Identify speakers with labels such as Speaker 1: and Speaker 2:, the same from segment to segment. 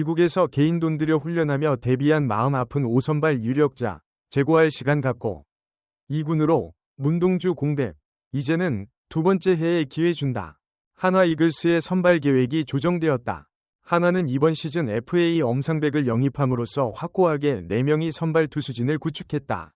Speaker 1: 미국에서 개인 돈 들여 훈련하며 데뷔한 마음 아픈 오선발 유력자, 제고할 시간 갖고 2군으로 문동주 공백, 이제는 두 번째 해에 기회 준다. 한화 이글스의 선발 계획이 조정되었다. 한화는 이번 시즌 FA 엄상백을 영입함으로써 확고하게 4명이 선발 투수진을 구축했다.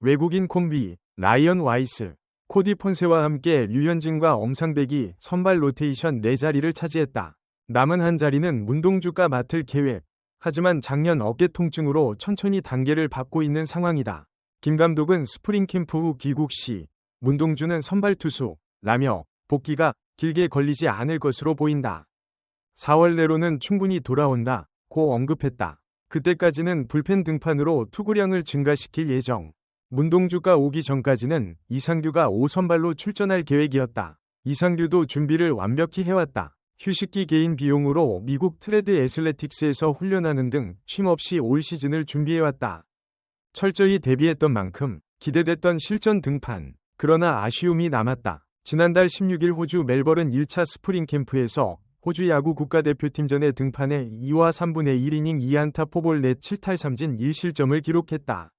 Speaker 1: 외국인 콤비, 라이언 와이스, 코디 폰세와 함께 류현진과 엄상백이 선발 로테이션 4자리를 차지했다. 남은 한 자리는 문동주가 맡을 계획. 하지만 작년 어깨 통증으로 천천히 단계를 밟고 있는 상황이다. 김 감독은 스프링 캠프 후 귀국 시 문동주는 선발 투수, 라며 복귀가 길게 걸리지 않을 것으로 보인다. 4월 내로는 충분히 돌아온다. 고 언급했다. 그때까지는 불펜 등판으로 투구량을 증가시킬 예정. 문동주가 오기 전까지는 이상규가 5선발로 출전할 계획이었다. 이상규도 준비를 완벽히 해왔다. 휴식기 개인 비용으로 미국 트레드 애슬레틱스에서 훈련하는 등 쉼없이 올 시즌을 준비해왔다. 철저히 대비했던 만큼 기대됐던 실전 등판. 그러나 아쉬움이 남았다. 지난달 16일 호주 멜버른 1차 스프링 캠프에서 호주 야구 국가대표팀전에 등판해 2와 3분의 1이닝 2안타 포볼 넷 7탈 3진 1실점을 기록했다.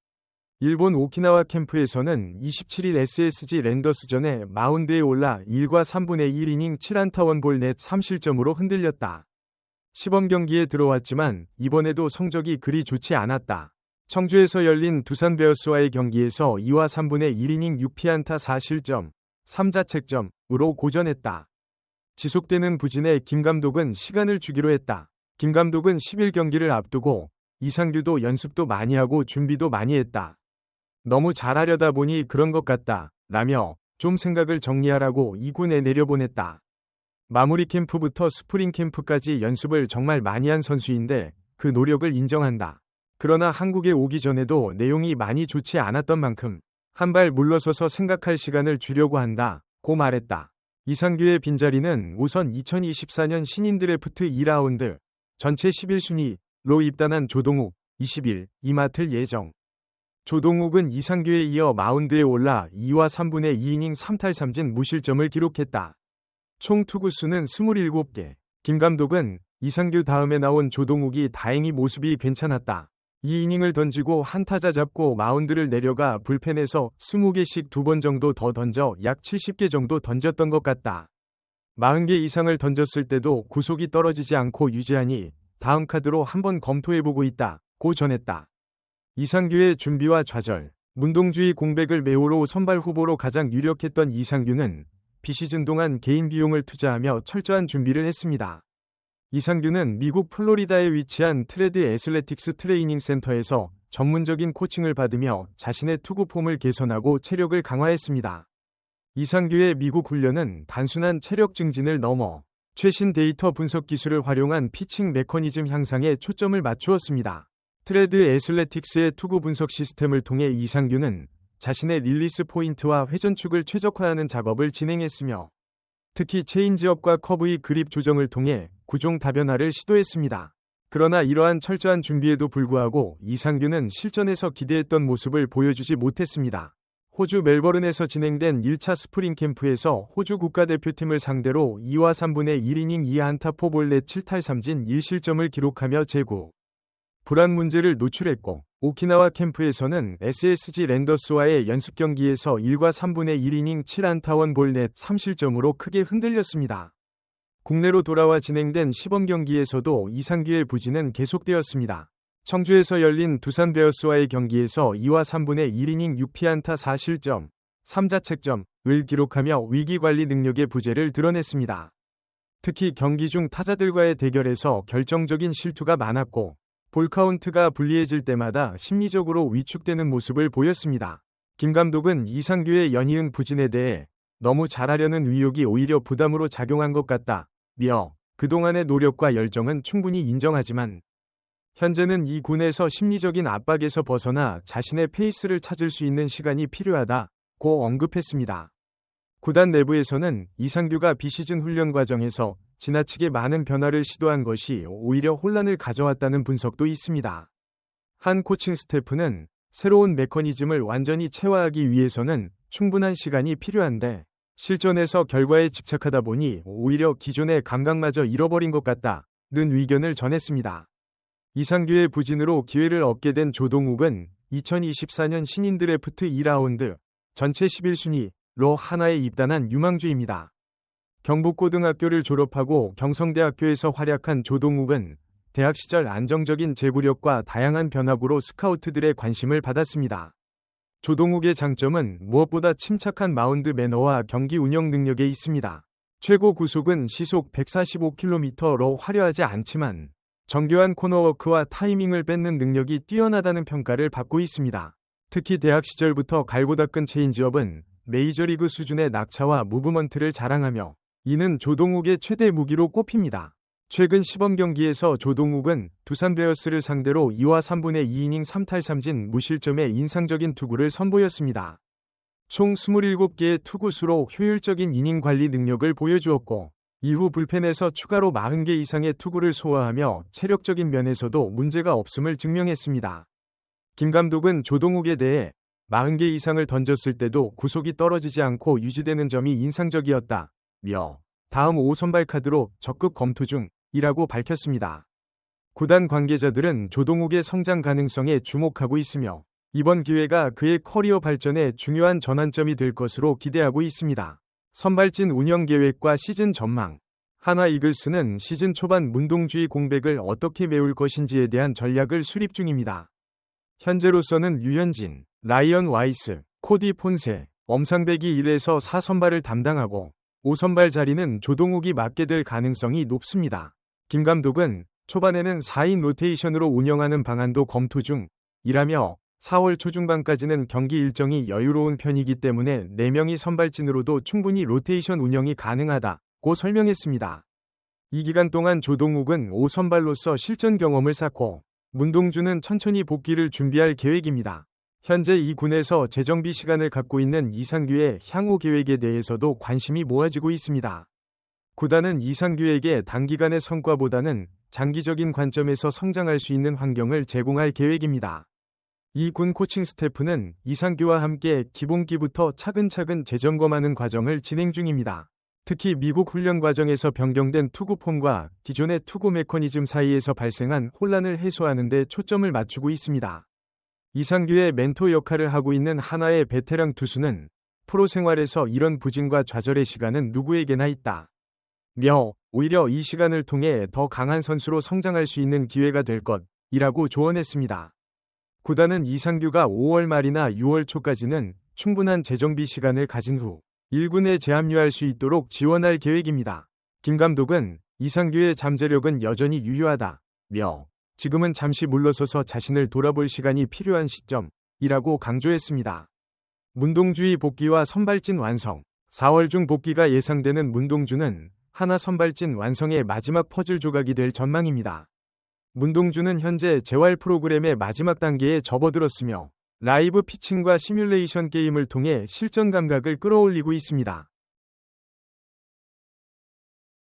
Speaker 1: 일본 오키나와 캠프에서는 27일 SSG 랜더스전에 마운드에 올라 1과 3분의 1이닝 7안타 원볼 넷 3실점으로 흔들렸다. 시범 경기에 들어왔지만 이번에도 성적이 그리 좋지 않았다. 청주에서 열린 두산 베어스와의 경기에서 2와 3분의 1이닝 6피안타 4실점, 3자책점으로 고전했다. 지속되는 부진에 김 감독은 시간을 주기로 했다. 김 감독은 10일 경기를 앞두고 이상규도 연습도 많이 하고 준비도 많이 했다. 너무 잘하려다 보니 그런 것 같다. 라며 좀 생각을 정리하라고 2군에 내려보냈다. 마무리 캠프부터 스프링 캠프까지 연습을 정말 많이 한 선수인데 그 노력을 인정한다. 그러나 한국에 오기 전에도 내용이 많이 좋지 않았던 만큼 한 발 물러서서 생각할 시간을 주려고 한다. 고 말했다. 이상규의 빈자리는 우선 2024년 신인 드래프트 2라운드 전체 11순위로 입단한 조동욱 20일 이 맡을 예정. 조동욱은 이상규에 이어 마운드에 올라 2와 3분의 2이닝 3탈 3진 무실점을 기록했다. 총 투구수는 27개. 김 감독은 이상규 다음에 나온 조동욱이 다행히 모습이 괜찮았다. 2이닝을 던지고 한 타자 잡고 마운드를 내려가 불펜에서 20개씩 두 번 정도 더 던져 약 70개 정도 던졌던 것 같다. 40개 이상을 던졌을 때도 구속이 떨어지지 않고 유지하니 다음 카드로 한번 검토해보고 있다. 고 전했다. 이상규의 준비와 좌절, 문동주의 공백을 메우로 선발 후보로 가장 유력했던 이상규는 비시즌 동안 개인 비용을 투자하며 철저한 준비를 했습니다. 이상규는 미국 플로리다에 위치한 트레드 애슬레틱스 트레이닝 센터에서 전문적인 코칭을 받으며 자신의 투구 폼을 개선하고 체력을 강화했습니다. 이상규의 미국 훈련은 단순한 체력 증진을 넘어 최신 데이터 분석 기술을 활용한 피칭 메커니즘 향상에 초점을 맞추었습니다. 트레드 애슬레틱스의 투구 분석 시스템을 통해 이상규는 자신의 릴리스 포인트와 회전축을 최적화하는 작업을 진행했으며 특히 체인지업과 커브의 그립 조정을 통해 구종 다변화를 시도했습니다. 그러나 이러한 철저한 준비에도 불구하고 이상규는 실전에서 기대했던 모습을 보여주지 못했습니다. 호주 멜버른에서 진행된 1차 스프링 캠프에서 호주 국가대표팀을 상대로 2와 3분의 1이닝 2안타 포볼넷 7탈 3진 1실점을 기록하며 제구. 불안 문제를 노출했고 오키나와 캠프에서는 SSG 랜더스와의 연습 경기에서 1과 3분의 1이닝 7안타원 볼넷 3실점으로 크게 흔들렸습니다. 국내로 돌아와 진행된 시범 경기에서도 이상규의 부진은 계속되었습니다. 청주에서 열린 두산 베어스와의 경기에서 2와 3분의 1이닝 6피안타 4실점, 3자책점을 기록하며 위기관리 능력의 부재를 드러냈습니다. 특히 경기 중 타자들과의 대결에서 결정적인 실투가 많았고 볼카운트가 불리해질 때마다 심리적으로 위축되는 모습을 보였습니다. 김 감독은 이상규의 연이은 부진에 대해 너무 잘하려는 의욕이 오히려 부담으로 작용한 것 같다. 며 그동안의 노력과 열정은 충분히 인정하지만 현재는 이 군에서 심리적인 압박에서 벗어나 자신의 페이스를 찾을 수 있는 시간이 필요하다고 언급했습니다. 구단 내부에서는 이상규가 비시즌 훈련 과정에서 지나치게 많은 변화를 시도한 것이 오히려 혼란을 가져왔다는 분석도 있습니다. 한 코칭 스태프는 새로운 메커니즘을 완전히 체화하기 위해서는 충분한 시간이 필요한데 실전에서 결과에 집착하다 보니 오히려 기존의 감각마저 잃어버린 것 같다는 의견을 전했습니다. 이상규의 부진으로 기회를 얻게 된 조동욱은 2024년 신인 드래프트 2라운드 전체 11순위로 하나에 입단한 유망주입니다. 경북고등학교를 졸업하고 경성대학교에서 활약한 조동욱은 대학 시절 안정적인 제구력과 다양한 변화구로 스카우트들의 관심을 받았습니다. 조동욱의 장점은 무엇보다 침착한 마운드 매너와 경기 운영 능력에 있습니다. 최고 구속은 시속 145km로 화려하지 않지만 정교한 코너워크와 타이밍을 뺏는 능력이 뛰어나다는 평가를 받고 있습니다. 특히 대학 시절부터 갈고 닦은 체인지업은 메이저리그 수준의 낙차와 무브먼트를 자랑하며 이는 조동욱의 최대 무기로 꼽힙니다. 최근 시범 경기에서 조동욱은 두산 베어스를 상대로 2와 3분의 2이닝 3탈 3진 무실점의 인상적인 투구를 선보였습니다. 총 27개의 투구수로 효율적인 이닝 관리 능력을 보여주었고 이후 불펜에서 추가로 40개 이상의 투구를 소화하며 체력적인 면에서도 문제가 없음을 증명했습니다. 김 감독은 조동욱에 대해 40개 이상을 던졌을 때도 구속이 떨어지지 않고 유지되는 점이 인상적이었다. 며 다음 5 선발 카드로 적극 검토 중이라고 밝혔습니다. 구단 관계자들은 조동욱의 성장 가능성에 주목하고 있으며 이번 기회가 그의 커리어 발전에 중요한 전환점이 될 것으로 기대하고 있습니다. 선발진 운영 계획과 시즌 전망 하나 이글스는 시즌 초반 문동주의 공백을 어떻게 메울 것인지에 대한 전략을 수립 중입니다. 현재로서는 유현진, 라이언 와이스, 코디 폰세, 엄상백이 1에서 4선발을 담당하고 5선발 자리는 조동욱이 맡게 될 가능성이 높습니다. 김 감독은 초반에는 4인 로테이션으로 운영하는 방안도 검토 중이라며 4월 초중반까지는 경기 일정이 여유로운 편이기 때문에 4명이 선발진으로도 충분히 로테이션 운영이 가능하다고 설명했습니다. 이 기간 동안 조동욱은 5선발로서 실전 경험을 쌓고 문동주는 천천히 복귀를 준비할 계획입니다. 현재 이 군에서 재정비 시간을 갖고 있는 이상규의 향후 계획에 대해서도 관심이 모아지고 있습니다. 구단은 이상규에게 단기간의 성과보다는 장기적인 관점에서 성장할 수 있는 환경을 제공할 계획입니다. 이 군 코칭 스태프는 이상규와 함께 기본기부터 차근차근 재점검하는 과정을 진행 중입니다. 특히 미국 훈련 과정에서 변경된 투구 폼과 기존의 투구 메커니즘 사이에서 발생한 혼란을 해소하는 데 초점을 맞추고 있습니다. 이상규의 멘토 역할을 하고 있는 하나의 베테랑 투수는 프로 생활에서 이런 부진과 좌절의 시간은 누구에게나 있다. 며 오히려 이 시간을 통해 더 강한 선수로 성장할 수 있는 기회가 될 것이라고 조언했습니다. 구단은 이상규가 5월 말이나 6월 초까지는 충분한 재정비 시간을 가진 후 1군에 재합류할 수 있도록 지원할 계획입니다. 김 감독은 이상규의 잠재력은 여전히 유효하다. 며 지금은 잠시 물러서서 자신을 돌아볼 시간이 필요한 시점이라고 강조했습니다. 문동주의 복귀와 선발진 완성 4월 중 복귀가 예상되는 문동주는 하나 선발진 완성의 마지막 퍼즐 조각이 될 전망입니다. 문동주는 현재 재활 프로그램의 마지막 단계에 접어들었으며 라이브 피칭과 시뮬레이션 게임을 통해 실전 감각을 끌어올리고 있습니다.